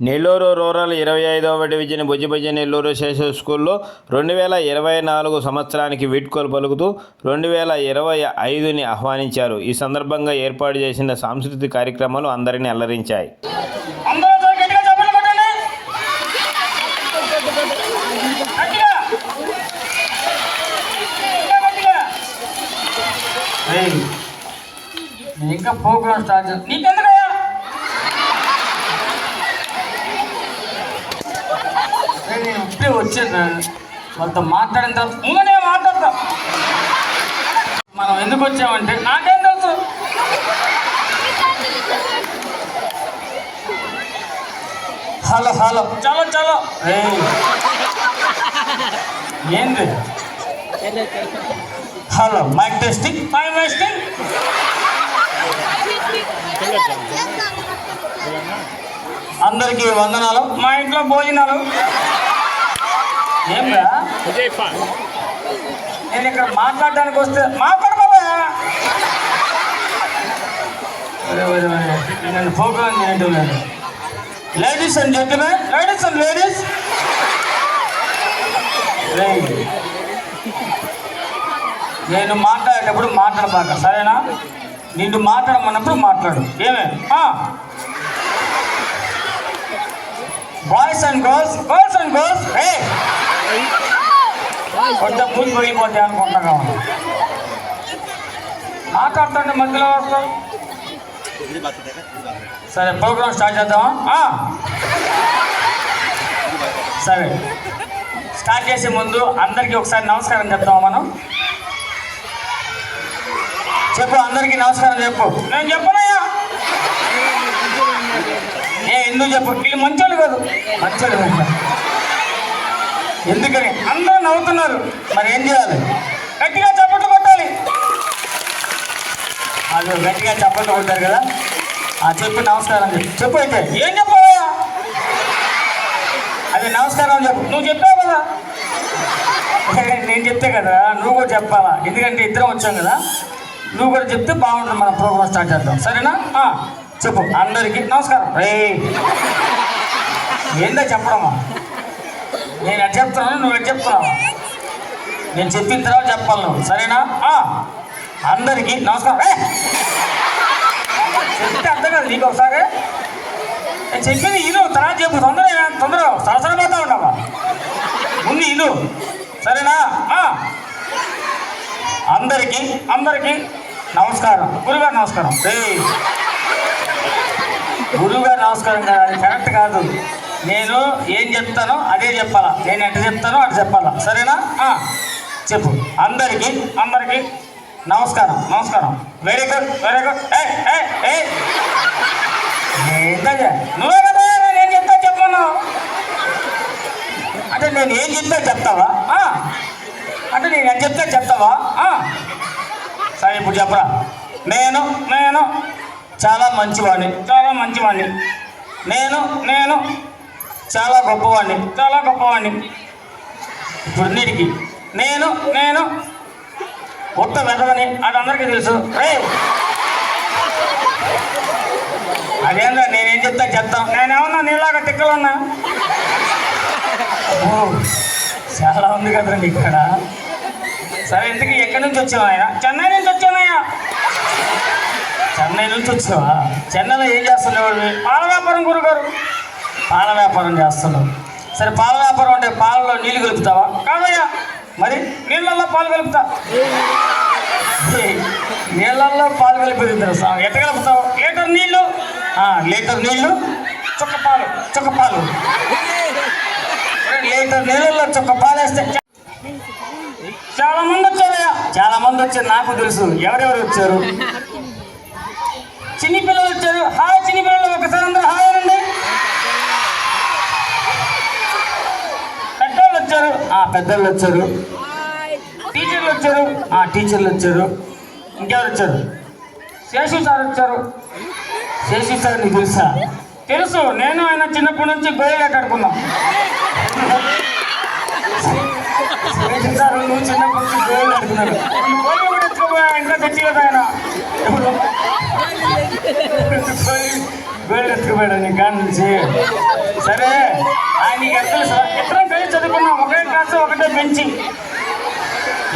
Nellore rural ఇరవై ఐదవ division బుజ్జిబుజ్జి Nellore Seshu స్కూల్లో రెండు వేల ఇరవై నాలుగు సంవత్సరానికి వీడ్కోలు పలుకుతూ రెండు వేల ఇరవై ఐదుని ఆహ్వానించారు. ఈ సందర్భంగా ఏర్పాటు చేసిన సాంస్కృతిక కార్యక్రమాలు అందరినీ అల్లరించాయి. ఇంకా ప్రోగ్రామ్ స్టార్ట్ చేస్తా. కానీ నేను ఇప్పుడే వచ్చాను వాళ్ళతో మాట్లాడిన తర్వాత ఇంకా మాట్లాడతా. మనం ఎందుకు వచ్చామంటే నాకేం తెలుసు. Hello hello. చలో చలో. ఏంది? Hello mic testing mic testing అందరికీ వందనాలు. మా ఇంట్లో భోజనాలు. నేను ఇక్కడ మాట్లాడడానికి వస్తే మాట్లాడబాబా నేను ప్రోగ్రామ్ చేయటం లేదు ladies and gentlemen ladies and ladies నేను మాట్లాడేటప్పుడు మాట్లాడబాక సరేనా? నిన్ను మాట్లాడమన్నప్పుడు మాట్లాడు. ఏమే? Boys and girls girls and girls ఏ కొంచెం పూజ పోయిపోతే అనుకుంటున్నాం మాట్లాడుతుంటే మధ్యలో వస్తాం సరే ప్రోగ్రామ్ స్టార్ట్ చేద్దామా? సరే. స్టార్ట్ చేసే ముందు అందరికీ ఒకసారి నమస్కారం చెప్తాం మనం? చెప్పు అందరికీ నమస్కారం చెప్పు. నేను చెప్పనయ్యా. ఏ ఎందుకు చెప్పు? వీళ్ళు మంచోళ్ళు కాదు. మంచోళ్ళు కాదు. ఎందుకని? అందరూ నవ్వుతున్నారు. మరి ఏం చేయాలి? గట్టిగా చప్పట్లు కొట్టాలి. అది గట్టిగా చప్పట్లు కొట్టారు కదా? ఆ చెప్పు నమస్కారం చెప్పు. చెప్పు అయితే. ఏం చెప్పావయ్యా అది నమస్కారం చెప్పు. నువ్వు చెప్పావు కదా? నేను చెప్తే కదా నువ్వు కూడా చెప్పాలా? ఎందుకంటే ఇద్దరం వచ్చాం కదా? నువ్వు కూడా చెప్తే బాగుంటుంది. మన ప్రోగ్రామ్ స్టార్ట్ చేద్దాం. సరేనా? చెప్పు. అందరికీ నమస్కారం. రే ఏందో చెప్పడమా? నేను ఎట్ చెప్తున్నాను నువ్వు ఎట్ చెప్తున్నావా నేను చెప్పిన తర్వాత చెప్పాలి నువ్వు. సరేనా? అందరికీ నమస్కారం. చెప్తే అర్థం కాదు నీకు ఒకసారి. నేను చెప్పింది ఇను తర్వాత చెప్పు. తొందర తొందర సరసరపోతా ఉన్నావా? ఉంది ఇను. సరేనా? అందరికీ అందరికీ నమస్కారం. గురుగారు నమస్కారం. గురువుగారు నమస్కారం కాదు కరెక్ట్ కాదు. నేను ఏం చెప్తానో అదే చెప్పాలా. నేను ఎట్ట చెప్తానో అటు చెప్పాలా. సరేనా? చెప్పు. అందరికీ అందరికీ నమస్కారం నమస్కారం. వెరీ గుడ్ వెరీ గుడ్ ఏ ఏ నువ్వే కదా నేను ఏం చెప్తా చెప్పను. అంటే నేను ఏం చెప్తా చెప్తావా? అంటే నేను ఎంత చెప్తా చెప్తావా? సరే ఇప్పుడు చెప్పరా. నేను నేను చాలా మంచివాడిని చాలా మంచివాడిని. నేను నేను చాలా గొప్పవాడిని. చాలా గొప్పవాడిని. ఇప్పుడు నీటికి నేను నేను. ఉత్త వెదవని అది అందరికీ తెలుసు. రే అదేందా నేనేం చెప్తా చెప్తాం. నేనేమన్నా నీలాగా తిక్కలున్నా? చాలా ఉంది కదండి ఇక్కడ సరే ఇంతకీ ఎక్కడి నుంచి వచ్చావు ఆయన? చెన్నై నుంచి వచ్చానయ్యా చెన్నై నుంచి వచ్చావా? చెన్నైలో ఏం చేస్తున్నావు వ్యాపారం గురుగారు. పాల వ్యాపారం చేస్తున్నావు. సరే పాల వ్యాపారం అంటే పాలలో నీళ్ళు కలుపుతావా? కాదయ్యా మరి నీళ్ళల్లో పాలు కలుపుతా. నీళ్ళల్లో పాలు కలిపేది తెలుసా? ఎట్ట కలుపుతావు? లీటర్ నీళ్ళు? లీటర్ నీళ్ళు చుక్క పాలు చుక్క పాలు. లీటర్ నీళ్ళల్లో చుక్క పాలు వేస్తే చాలా మంది వచ్చారయ్యా. చాలా మంది వచ్చారు నాకు తెలుసు. ఎవరెవరు వచ్చారు? చిన్ని పిల్లలు వచ్చారు. హాయ్ చిన్ని పిల్లలు ఒకసారి అందరూ హాయ్ వచ్చారు ఆ పెద్దలు వచ్చారు. టీచర్లు వచ్చారు ఆ టీచర్లు వచ్చారు. ఇంకెవరు వచ్చారు? శేషు సార్ వచ్చారు. శేషు సార్ నీకు తెలుసా? తెలుసు నేను ఆయన చిన్నప్పటి నుంచి గోయలు కట్టుకున్నాం శేషు సార్ నువ్వు చిన్నప్పటి నుంచి గోయలు కట్టుకున్నాడు గోయలు కూడా ఎత్తుకోపోయా? ఇంకా తెచ్చి కదా ఆయన. ఇప్పుడు గోయలు నీ కాడ నుంచి సరే ఆయన నీకు ఇద్దరం కలిసి చదువుకున్నాం ఒకే క్లాస్ ఒకటే బెంచి.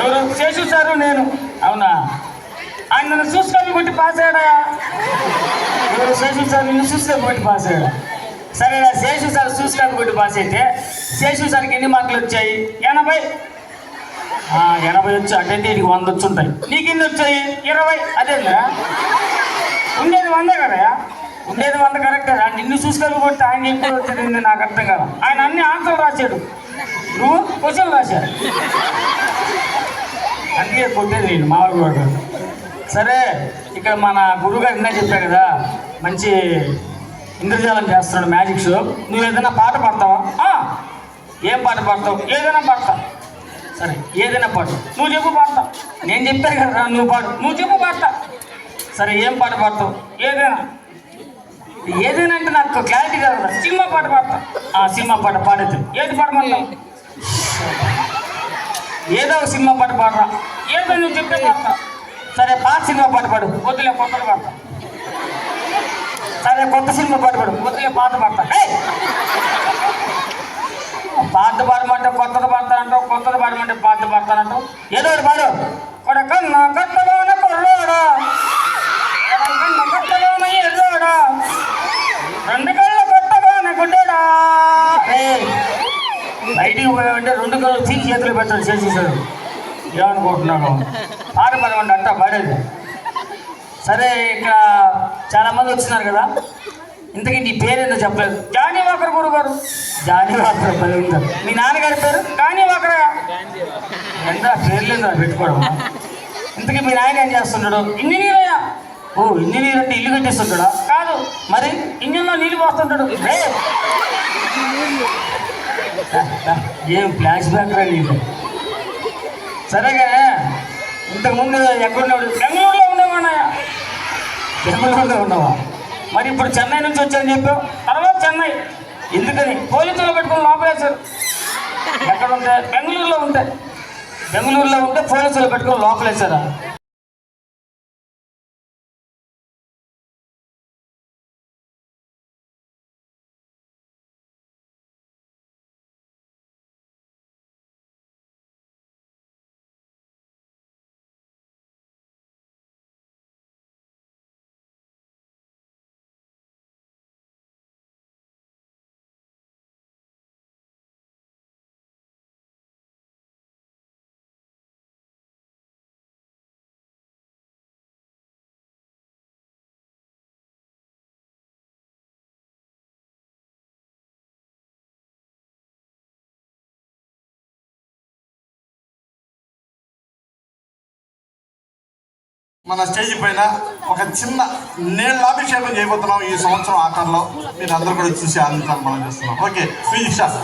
ఎవరు? శేషు సారు నేను. అవునా? ఆయన నన్ను చూసుకొని కొట్టి పాస్ అయ్యాడా? ఎవరు? శేషు సార్ నిన్ను చూసుకొని కొట్టి పాస్ అయ్యాడా? సరే నా శేషు సార్ చూసుకొని కొట్టి పాస్ అయితే శేషు సార్కి ఎన్ని మార్కులు వచ్చాయి? ఎనభై. ఎనభై వచ్చి అటెండ్ నీకు వంద వచ్చి ఉంటాయి. నీకు ఎన్ని వచ్చాయి? ఇరవై. అదేందా ఉండేది వంద కదా ఉండేది వంద కరెక్టే రా నిన్ను చూసుకొని కొట్టి ఆయన ఎప్పుడు వచ్చింది నాకు అర్థం కదా. ఆయన అన్ని ఆన్సర్లు రాశాడు. నువ్వు క్వశ్చన్ రాశాడు అందుకే కొట్టేది నేను మామూలు కూడా సరే ఇక్కడ మన గురువు గారు ఇందా చెప్పా కదా మంచి ఇంద్రజాలం చేస్తున్నాడు మ్యాజిక్ షో నువ్వు ఏదైనా పాట పాడతావా? ఏం పాట పాడతావు? ఏదైనా పాడతా. సరే ఏదైనా పాట నువ్వు చెప్పు పాడతా. నేను చెప్పాను కదా నువ్వు పాడు. నువ్వు చెప్పు పాడతా. సరే ఏం పాట పాడతావు? ఏదైనా. ఏదైనా అంటే నాకు క్లారిటీ కాదు. సినిమా పాట పాడతా. ఆ సినిమా పాట పాడద్దు. ఏది పాడమంటావు? ఏదో ఒక సినిమా పాట పాడరా. ఏదో నువ్వు చెప్తే పాడతా. సరే పాత సినిమా పాట పాడు. వద్దులే కొత్తది పాడతా. సరే కొత్త సినిమా పాట పాడు. వద్దులే పాత పాడతా. అనుకుంటున్నాను పాట పడమండి అంతా పాడేది సరే ఇక్కడ చాలా మంది వచ్చినారు కదా. ఇంతకీ నీ పేరేందో చెప్పలేదు. జానీ వాకర్ గురు గారు. జానీ వాకర్ పది ఉంటారు మీ నాన్నగారి పేరు? జానీ వాకర్ ఎంత పేర్లేదా పెట్టుకోవడం. ఇంతకీ మీ నాయన ఏం చేస్తున్నాడు? ఇంజనీరయ్యా ఓ ఇంజనీర్ అంటే ఇల్లు కట్టిస్తుంటాడా? కాదు మరి ఇంజన్లో నీళ్ళు పోస్తుంటాడు? ఏం ఫ్లాష్ బ్యాక్ రా నీళ్ళు సరేగా. ఇంతకుముందు ఎక్కడున్నాడు? బెంగళూరులో ఉండేవాడినాయా బెంగళూరులో ఉన్నావా మరి ఇప్పుడు చెన్నై నుంచి వచ్చాను చెప్పావు. తర్వాత చెన్నై. ఎందుకని? పోలీసులు పెట్టుకుని లోపలేశారు. ఎక్కడ ఉంటాయి బెంగళూరులో ఉంటాయి బెంగళూరులో ఉంటే పోలీసులు పెట్టుకుని లోపలేశారా? మన స్టేజ్ పైన ఒక చిన్న నీళ్ళ అభిషేకం చేయబోతున్నాం ఈ సంవత్సరం ఆఖరిలో. మీరు అందరూ కూడా చూసి ఆనందాన్ని మనం చేస్తున్నాం. ఓకే మ్యూజిక్ స్టార్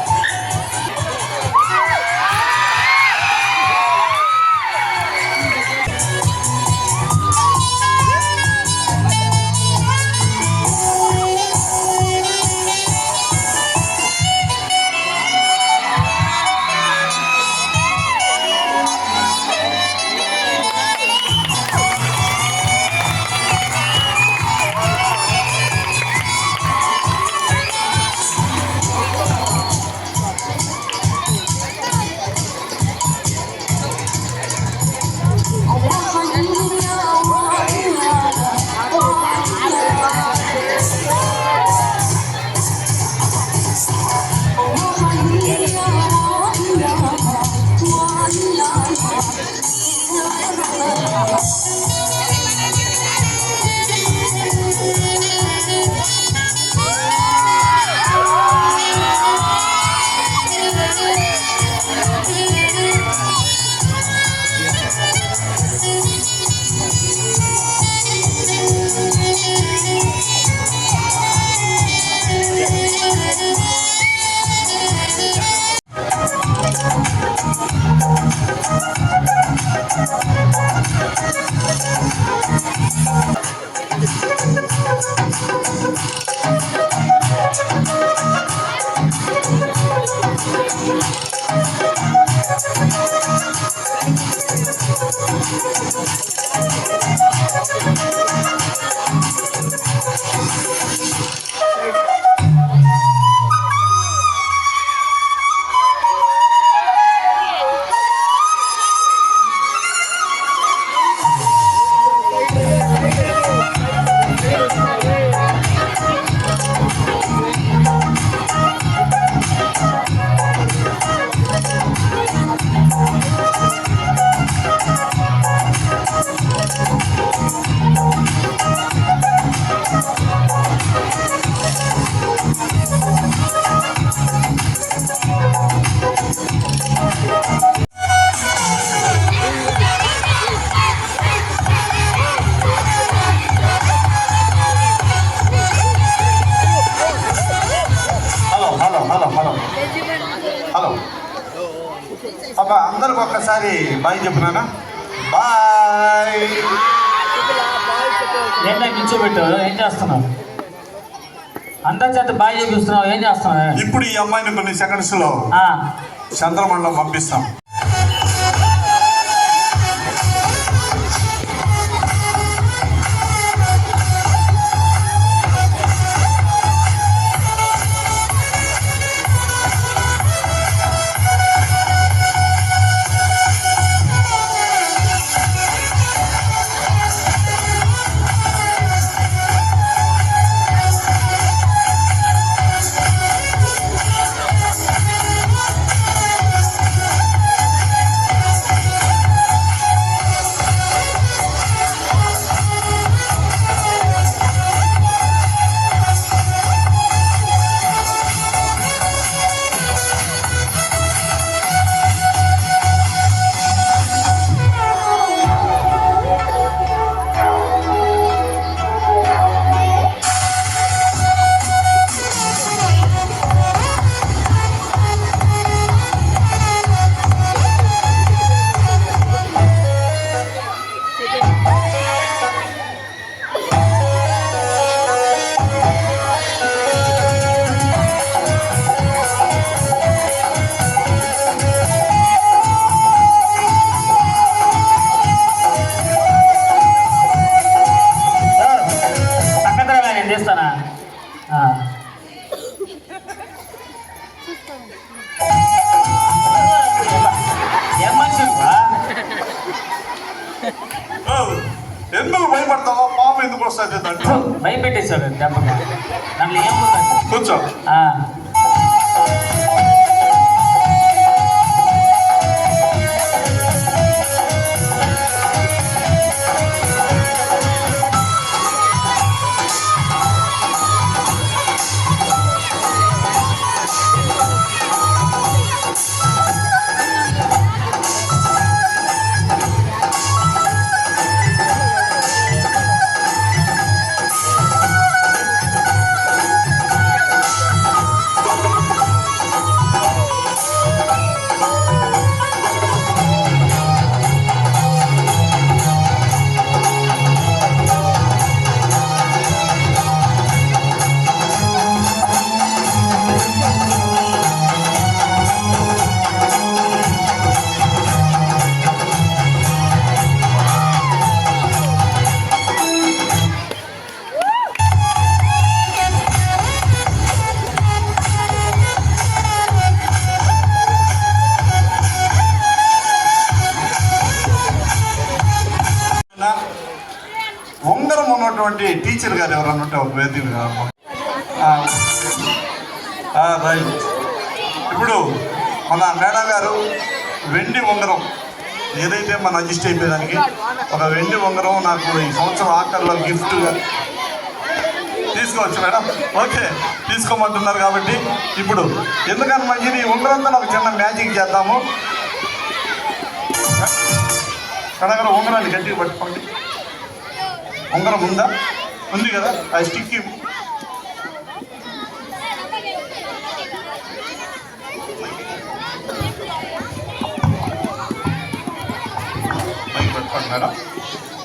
ఒక్కసారి బాయ్ చెప్పునానా బాయ్. ఏంటో ఏం చేస్తున్నావు? అందరి చేత బాగా చూపిస్తున్నావు. ఏం చేస్తున్నావు? ఇప్పుడు ఈ అమ్మాయిని కొన్ని సెకండ్స్లో చంద్రమండలం పంపిస్తాం. భయపడతావో? పాప ఎందుకు వస్తుంది భయపెట్టేశాడు దెబ్బగా దాంట్లో ఏముందండి కూర్చో. ఉన్నటువంటి టీచర్ గారు ఎవరన్నా ఉంటే ఒక వేదిక రైట్. ఇప్పుడు మన మేడం గారు వెండి ఉంగరం ఏదైతే మన అడ్జస్ట్ అయిపోయేదానికి ఒక వెండి ఉంగరం నాకు ఈ సంవత్సరం ఆఖరిలో గిఫ్ట్గా తీసుకోవచ్చు మేడం. ఓకే తీసుకోమంటున్నారు కాబట్టి ఇప్పుడు ఎందుకని మంచిది ఈ ఉంగరంతో ఒక చిన్న మ్యాజిక్ చేద్దాము? కడగర ఉంగరాన్ని గట్టిగా పట్టుకోండి. ఉంగరం ఉందా? ఉంది కదా? ఆ స్టిక్ మేడం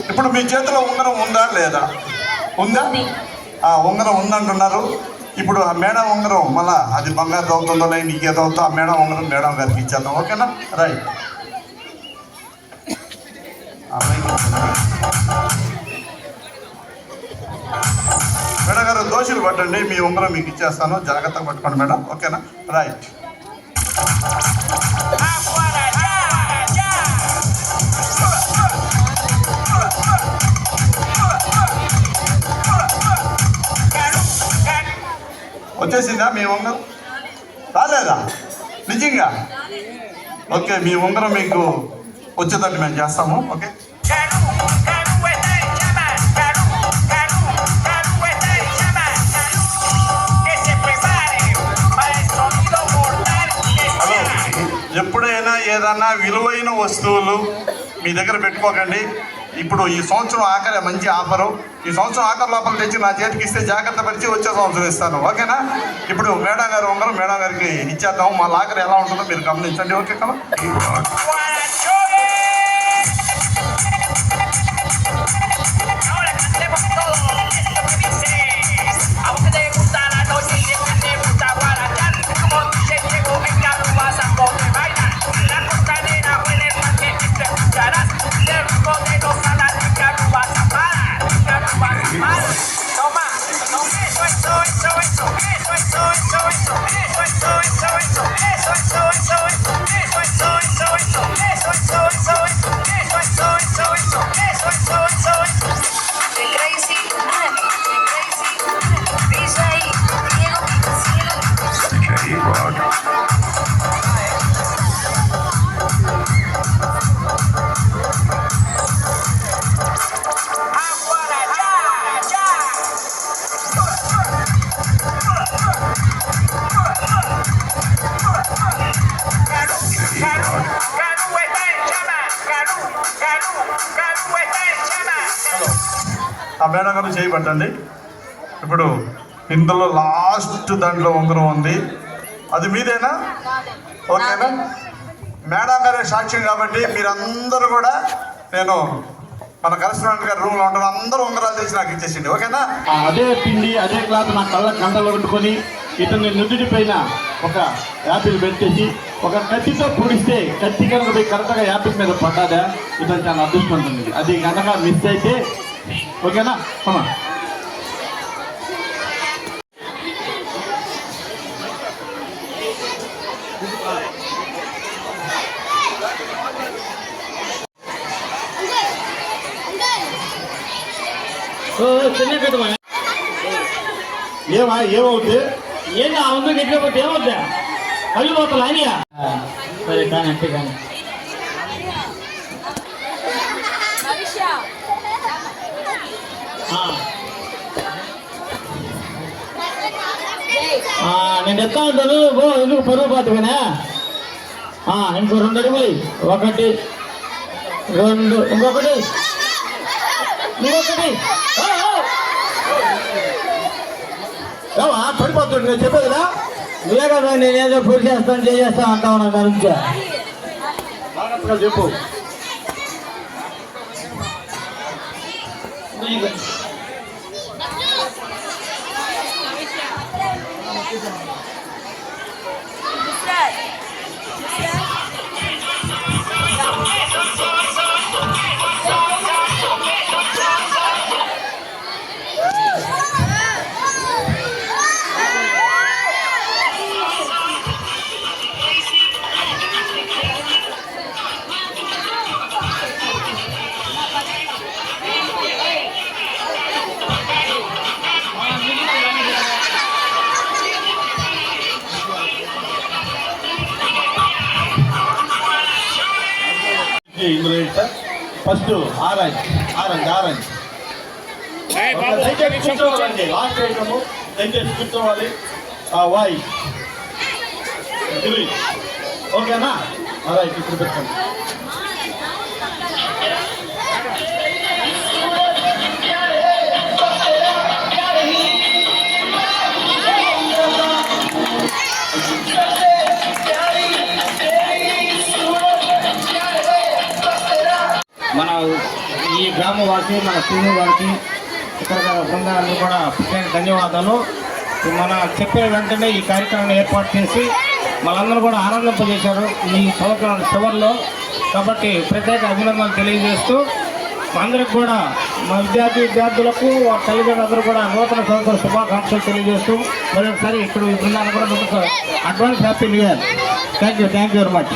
ఇప్పుడు మీ చేతిలో ఉంగరం ఉందా లేదా? ఉందా? ఆ ఉంగరం ఉందంటున్నారు. ఇప్పుడు ఆ మేడం ఉంగరం మళ్ళా అది బంగారు అవుతుందో లేదు నీకు ఏదో అవుతుందో ఆ మేడం ఉంగరం మేడం గారికి ఇచ్చేద్దాం. ఓకేనా? రైట్. మేడం గారు దోషులు పట్టండి మీ ఉంగరం మీకు ఇచ్చేస్తాను. జాగ్రత్తగా పట్టుకోండి మేడం. ఓకేనా? రైట్. వచ్చేసిందా మీ ఉంగరం? రాలేదా? నిజంగా? ఓకే మీ ఉంగరం మీకు వచ్చేటట్టు మేము చేస్తాము. ఓకే? ఏదన్నా విలువైన వస్తువులు మీ దగ్గర పెట్టుకోకండి. ఇప్పుడు ఈ సంవత్సరం ఆఖరి మంచి ఆఫరు. ఈ సంవత్సరం ఆఖరి లోపల తెచ్చి నా చేతికి ఇస్తే జాగ్రత్త పరిచి వచ్చే సంవత్సరం ఇస్తాను. ఓకేనా? ఇప్పుడు మేడం గారు ఉంగరం మేడం గారికి ఇచ్చేద్దాం. మా లాకర్ ఎలా ఉంటుందో మీరు గమనించండి. ఓకే కదా? Oh. మేడం గారు చేయబట్టండి. ఇప్పుడు ఇందులో లాస్ట్ దాంట్లో ఉంగరం ఉంది. అది మీదేనా? ఓకేనా? మేడం గారే సాక్ష్యం కాబట్టి మీరందరూ కూడా నేను మన కరెస్పాండెంట్ గారి రూమ్లో ఉంటారు. అందరూ ఉంగరాలు తెచ్చి నాకు ఇచ్చేసిండి. ఓకేనా? అదే పిండి అదే క్లాత్ నా కళ్ళ కండలో పెట్టుకొని ఇతని నుదుటి పైన ఒక యాపిల్ పెట్టేసి ఒక కత్తితో పొడిస్తే కత్తి కనుక పోయి కరెక్ట్గా యాపిల్ మీద పడ్డాదా ఇతను చాలా అదృష్టం అది కనుక మిస్ అయితే ఓకేనా అమ్మా ఏమా ఏమవుతుంది ఏంటి ఆ ముందు నెట్టిపోతే ఏమవుతా కళ్ళు పోతా అనియా సరే కానీ అంటే కానీ ఆ. ఆ, నేను ఎత్తా ఉంటాను. బో ఎందుకు పరువు పోతున్నా ఇంకో రెండు అడుగులు. ఒకటి రెండు ఇంకొకటి. ఇంకొకటి. పడిపోతుంది. నేను చెప్పేదిలా నువ్వే కదా నేనేదో పూజ చేస్తాను చేస్తాను అంటావు నా గురించి చెప్పు. ఇందులో sir first orange orange orange. కూర్చోవాలండి. Last item దయచేసి కూర్చోవాలి. ఓకేనా రైట్ ఇప్పుడు పెట్టండి ఈ గ్రామవాసి మన శ్రీను గారికి ఇక్కడ బృందాన్ని కూడా ప్రత్యేక ధన్యవాదాలు. మన చెప్పిన వెంటనే ఈ కార్యక్రమాన్ని ఏర్పాటు చేసి మనందరూ కూడా ఆనందింపజేశారు ఈ సంవత్సరం చివరిలో. కాబట్టి ప్రత్యేక అభినందనలు తెలియజేస్తూ అందరికి కూడా మా విద్యార్థి విద్యార్థులకు తల్లిదండ్రులందరూ కూడా నూతన సంవత్సర శుభాకాంక్షలు తెలియజేస్తూ మరొకసారి ఇక్కడ ఈ బృందాన్ని కూడా advance happy new year. Thank you thank you very much.